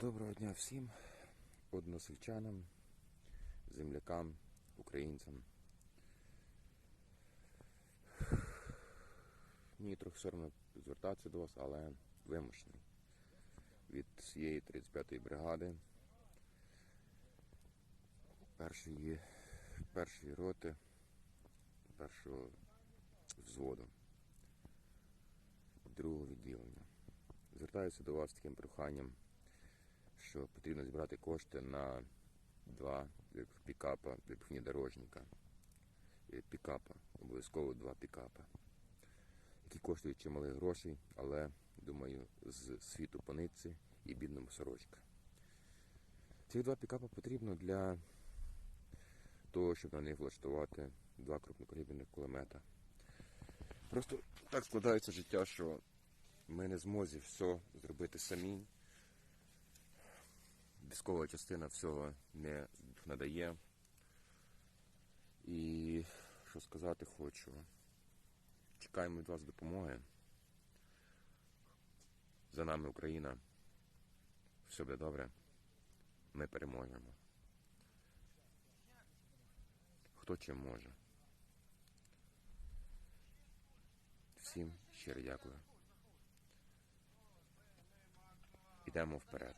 Доброго дня всім односельчанам, землякам, українцям. Мені трохи соромно звертатися до вас, але вимушений. Від цієї 35-ї бригади, першої, першої роти, першого взводу, другого відділення. Звертаюся до вас з таким проханням що потрібно зібрати кошти на два пікапа внедорожника. Е, Пікапа, обов'язково два пікапа, які коштують чимали грошей, але, думаю, з світу по нитці і бідному сорочка. Ці два пікапа потрібно для того, щоб на них влаштувати два крупнокаліберних кулемета. Просто так складається життя, що ми не змозі все зробити самі військова частина всього не надає. І що сказати хочу. Чекаємо від вас допомоги. За нами Україна. Все буде добре. Ми переможемо. Хто чим може. Всім щиро дякую. Ідемо вперед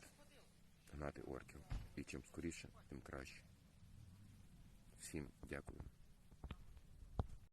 гнати орків. І чим скоріше, тим краще. Всім дякую.